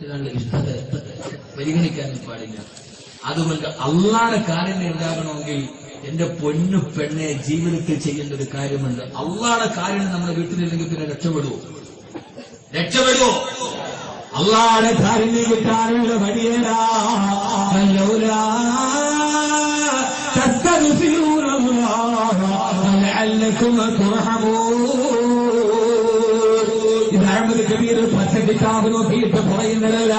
മറ്റൊരാളുടെ ഇഷ്ടത്തെ പരിഗണിക്കാനും പാടില്ല അതുകൊണ്ട് അള്ളാടെ കാര്യം ഉണ്ടാകണമെങ്കിൽ എന്റെ പൊന്നു പെണ്ണെ ജീവിതത്തിൽ ചെയ്യേണ്ട ഒരു കാര്യമുണ്ട് അള്ളാടെ കാര്യം നമ്മുടെ വീട്ടിലില്ലെങ്കിൽ പിന്നെ രക്ഷപ്പെടുവോ രക്ഷപ്പെടുവോ അള്ളാടെ കാര്യം കിട്ടാനുള്ള വഴിയേടാ ലൗലാ تستغفرون الله لعلكم ترحمون ഇത് അഹമ്മദ് കബീർ കിതാബ് നോക്കിയിട്ട് പറയുന്നതല്ല.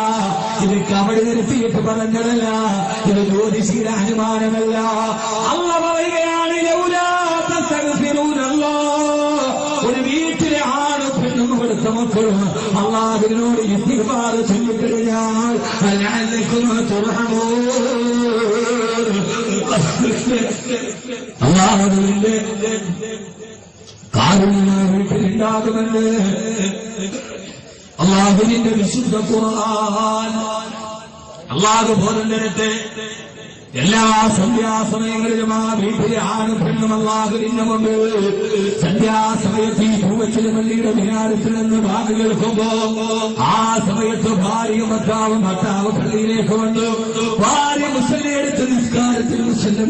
ഇത് കവടി നിർത്തിയിട്ട് പറഞ്ഞതല്ല ഇത് ജ്യോതിഷീല അനുമാനമല്ല. അല്ല പറയുകയാണ് ഒരു വീട്ടിലെ ആണ് പെണ്ണും കൊടുത്ത മക്കളും അള്ളാഹുവിനോട് ഇസ്തിഗ്ഫാർ ചൊല്ലിക്കഴിഞ്ഞാൽ തുർഹമൂൻ അള്ളാഹുവിന്റെ കാരുണ്യമായ വീട്ടിലുണ്ടാകുമെന്ന് അള്ളാഹുവിന്റെ വിശുദ്ധ ഖുർആൻ അള്ളാഹു ബോധം തരട്ടെ. എല്ലാ സന്ധ്യാസമയങ്ങളിലും ആ വീട്ടിലെ ആണും പെണ്ണും അള്ളാഹുവിന്റെ മുമ്പ് സന്ധ്യാസമയത്ത് ഈ പൂവച്ചിലെ പള്ളിയുടെ വിനാരത്തിൽ നിന്ന് വാക്ക് കേൾക്കുമ്പോ ആ സമയത്ത് ഭാര്യ ഭർത്താവ് ഭർത്താവ് പള്ളിയിലേക്ക് വന്നു ഭാര്യ മുസ്ലിയെടുത്ത് നിസ്കാരത്തിൽ മുസ്ലിം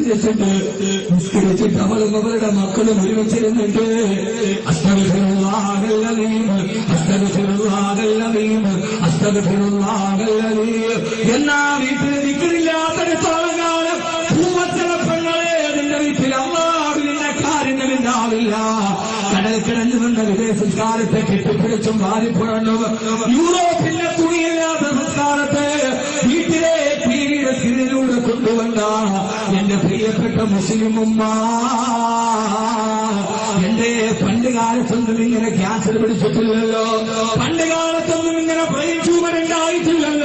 നിസ്കരിച്ചിട്ട് അവളും അവരുടെ മക്കളും ഒരുമിച്ചിരുന്നിട്ട് അസ്തഗഫിറുല്ലാഹല്ലദീം അസ്തഗഫിറുല്ലാഹല്ലദീം അസ്തഗഫിറുല്ലാഹല്ലദീം എന്നാ വീട്ടിൽ നിൽക്കുന്നില്ലാത്തടത്തോളം സംസ്കാരത്തെ കെട്ടിപ്പിടിച്ചും വാരിപ്പുറഞ്ഞു യൂറോപ്പിന്റെ തുണിയില്ലാത്ത സംസ്കാരത്തെ വീട്ടിലെ ടിവിയുടെ സ്ഥിതിയിലൂടെ കൊണ്ടുവന്ന എന്റെ പ്രിയപ്പെട്ട മുസ്ലിം ഉമ്മ എന്റെ പണ്ട് കാലത്തൊന്നും ഇങ്ങനെ ക്യാൻസർ പിടിച്ചിട്ടില്ലല്ലോ. പണ്ട് കാലത്തൊന്നും ഇങ്ങനെ ബ്രെയിൻ ട്യൂമർ ഉണ്ടായിട്ടില്ലല്ലോ.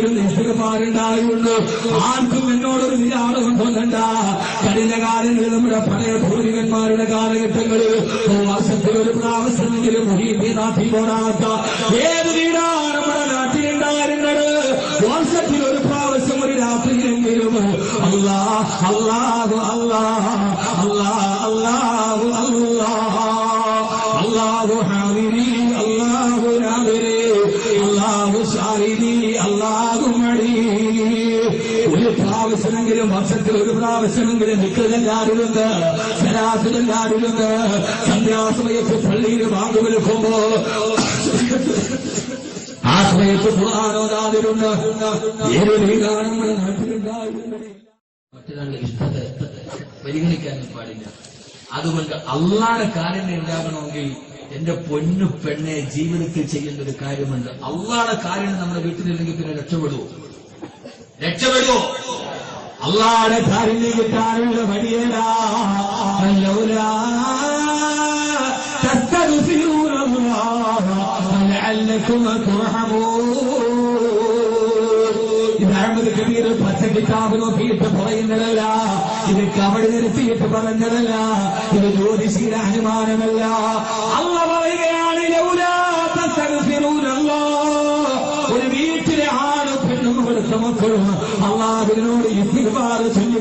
നിൽക്കുന്നുണ്ടായിരുന്നു ഇഷ്ടമാരുണ്ടായിരുന്നു ആർക്കും എന്നോടൊരു വിചാരം തോന്നണ്ട കഴിഞ്ഞ കാലങ്ങളിൽ നമ്മുടെ പഴയ ഭൂരികന്മാരുടെ കാലഘട്ടങ്ങളിൽ മാസത്തിൽ ഒരു പ്രാവശ്യമെങ്കിലും നാട്ടിൽ പോരാത്ത ഏത് വീടാണ് നമ്മുടെ നാട്ടിലുണ്ടായിരുന്നത് വർഷത്തിൽ ഒരു പ്രാവശ്യം ഒരു രാത്രിയിലെങ്കിലും അല്ലാ അല്ലാഹു അല്ലാ അല്ലാ അല്ലാഹു അല്ലാ അല്ലാഹു ഹാദിരി അല്ലാഹു നാദിരി അല്ലാഹു ഷാഹിദി അല്ലാഹു മടി ഒരു പ്രാവശ്യമെങ്കിലും വർഷത്തിൽ ഒരു പ്രാവശ്യമെങ്കിലും നിൽക്കുന്നല്ലാരുണ്ട് ശരാശരല്ലാരുണ്ട് സന്ധ്യാസമയത്ത് പള്ളിയിൽ വാങ്ങു വിൽക്കുമ്പോ ആ സമയത്ത് ഖുർആാനോദാതിരുണ്ട് ഏത് നമ്മുടെ നാട്ടിലുണ്ടായിരുന്നത് മറ്റൊരാളുടെ ഇഷ്ടത്തെ പരിഗണിക്കാനും പാടില്ല. അതുകൊണ്ട് അള്ളാടെ കാര്യം ഉണ്ടാകണമെങ്കിൽ എന്റെ പൊന്നു പെണ്ണെ ജീവിതത്തിൽ ചെയ്യേണ്ട ഒരു കാര്യമുണ്ട് അള്ളാടെ കാര്യം നമ്മുടെ വീട്ടിലില്ലെങ്കിൽ പിന്നെ രക്ഷപ്പെടുവോ രക്ഷപ്പെടുവോ അള്ളാടെ കാര്യം കിട്ടാനുള്ള വഴിയേടാ ലൗലാ تستغفرون الله لعلكم ترحمون ഇത് അഹമ്മദ് കബീർ പച്ച കിതാബ് നോക്കിയിട്ട് പറയുന്നതല്ല. ഇത് കവടി നിർത്തിയിട്ട് പറഞ്ഞതല്ല ഇത് ജ്യോതിഷീല അനുമാനമല്ല. അല്ല പറയുകയാണ്. ഒരു വീട്ടിലെ ആണ് പെണ്ണും കൊടുത്ത മക്കളും അള്ളാഹുവിനോട് ഇസ്തിഗ്ഫാർ ചൊല്ലി